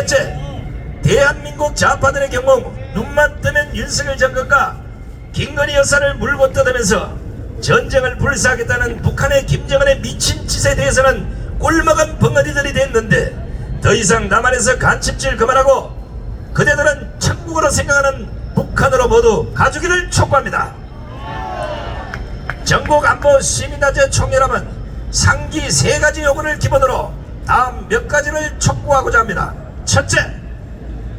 셋째, 대한민국 좌파들의 경우 눈만 뜨면 윤석열 정권과 김건희 여사를 물고 뜯으면서 전쟁을 불사하겠다는 북한의 김정은의 미친 짓에 대해서는 꿀먹은 벙어리들이 됐는데 더 이상 남한에서 간첩질 그만하고 그대들은 천국으로 생각하는 북한으로 모두 가주기를 촉구합니다. 전국 안보 시민단체 총연합은 상기 세 가지 요구를 기본으로 다음 몇 가지를 촉구하고자 합니다. 첫째,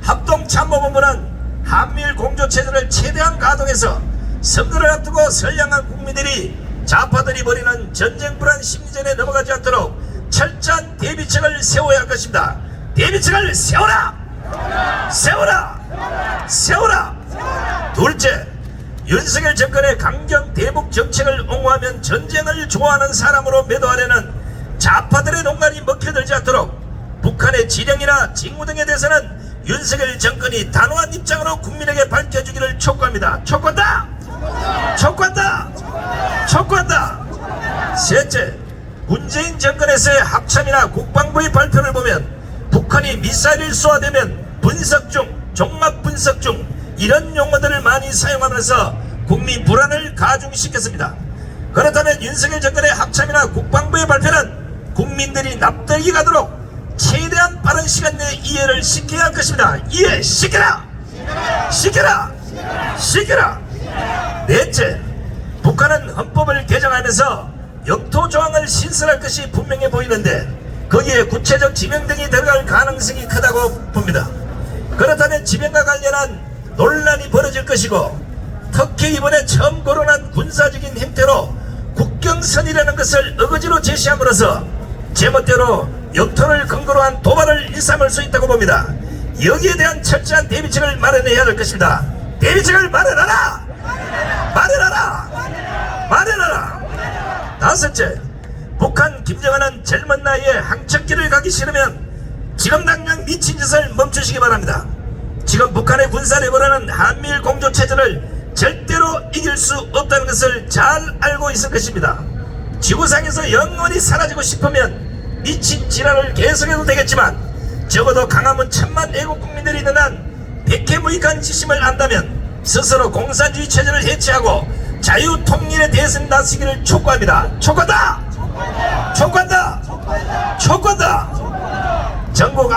합동참모본부는 한미일 공조체제를 최대한 가동해서 선거를 앞두고 선량한 국민들이 좌파들이 벌이는 전쟁 불안 심리전에 넘어가지 않도록 철저한 대비책을 세워야 할 것입니다. 대비책을 세워라! 세워라! 세워라! 둘째, 윤석열 정권의 강경 대북 정책을 옹호하면 전쟁을 좋아하는 사람으로 매도하려는 좌파들의 농간이 먹혀들지 않도록 북한의 지령이나 직무 등에 대해서는 윤석열 정권이 단호한 입장으로 국민에게 밝혀주기를 촉구합니다. 촉구한다! 촉구한다! 촉구한다! 셋째, 문재인 정권에서의 합참이나 국방부의 발표를 보면 북한이 미사일을 쏘아대면 분석 중, 종합 분석 중 이런 용어들을 많이 사용하면서 국민 불안을 가중시켰습니다. 그렇다면 윤석열 정권의 합참이나 국방부의 발표는 국민들이 납득이 가도록 최대한 빠른 시간 내에 이해를 시켜야 할 것입니다. 이해 시켜라! 시켜라! 시켜라! 넷째, 북한은 헌법을 개정하면서 영토 조항을 신설할 것이 분명해 보이는데 거기에 구체적 지명 등이 들어갈 가능성이 크다고 봅니다. 그렇다면 지명과 관련한 논란이 벌어질 것이고 특히 이번에 처음 거론한 군사적인 형태로 국경선이라는 것을 어거지로 제시함으로써 제멋대로 영토를 근거로 한 도발을 일삼을 수 있다고 봅니다. 여기에 대한 철저한 대비책을 마련해야 할 것입니다. 대비책을 마련하라! 마련하라! 마련하라! 다섯째, 북한 김정은은 젊은 나이에 항척길을 가기 싫으면 지금 당장 미친 짓을 멈추시기 바랍니다. 지금 북한의 군사력으로는 한미일 공조체제를 절대로 이길 수 없다는 것을 잘 알고 있을 것입니다. 지구상에서 영원히 사라지고 싶으면 미친 지랄을 계속해도 되겠지만 적어도 강함은 천만 애국 국민들이 있는 한 백해무익한 지심을 안다면 스스로 공산주의 체제를 해체하고 자유 통일에 대해서 나서기를 촉구합니다. 촉구한다! 촉구한다! 촉구한다! 전국